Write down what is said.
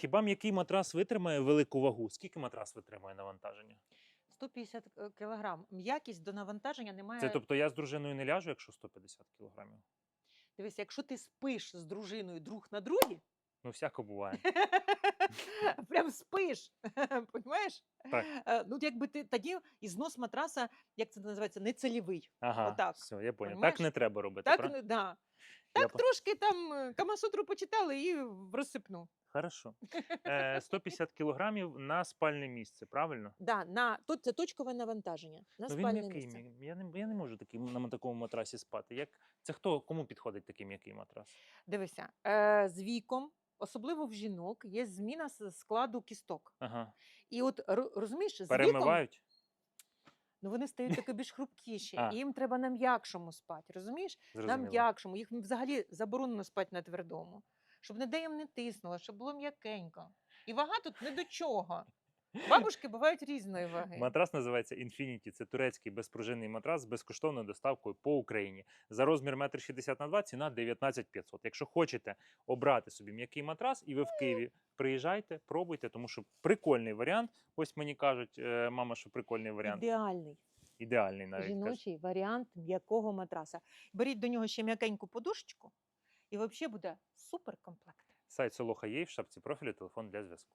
Хіба м'який матрас витримає велику вагу? Скільки матрас витримує навантаження? 150 к- кілограм. М'якість до навантаження немає. Це тобто я з дружиною не ляжу, якщо 150 кілограмів? Дивись, якщо ти спиш з дружиною друг на другі, Ну, всяко буває. прям спиш, понімаєш? Так. Е, Ну, якби ти тоді і знос матраса, як це називається, нецельовий. Ага, Отак. все, я понял. Понімаєш? Так не треба робити, Так, правильно? не- да. Так трошки там е, Камасутру почитали і в розсипну. Хорошо. Е, 150 кілограмів на спальне місце, правильно? Да, на, тут це точкове навантаження на Ну, він спальне м'який. місце. м'я- Я не, я не можу такий, на такому матрасі спати. Як, це хто, кому підходить такий м'який матрас? Дивися, е, з віком, особливо в жінок, є зміна с- складу кісток. Ага. І от ро- розумієш, з віком Перемивають? Ну, вони стають таки більш хрупкіші, А. і їм треба на м'якшому спати. Розумієш? На м'якшому. Їх взагалі заборонено спати на твердому, щоб ніде їм не тиснуло, щоб було м'якенько. І вага тут не до чого. Бабушки бувають різної ваги. Матрас називається Infinity. Це турецький безпружинний матрас з безкоштовною доставкою по Україні. За розмір 1,60 на 2 ціна 19 500. Якщо хочете обрати собі м'який матрас, і ви в Києві приїжджайте, пробуйте, тому що прикольний варіант. Ось мені кажуть, е, мама, що прикольний варіант. Ідеальний Ідеальний навіть. каже. жіночий варіант м'якого матраса. Беріть до нього ще м'якеньку подушечку, і взагалі буде супер комплект. Сайт Солоха є в шапці профілю, телефон для зв'язку.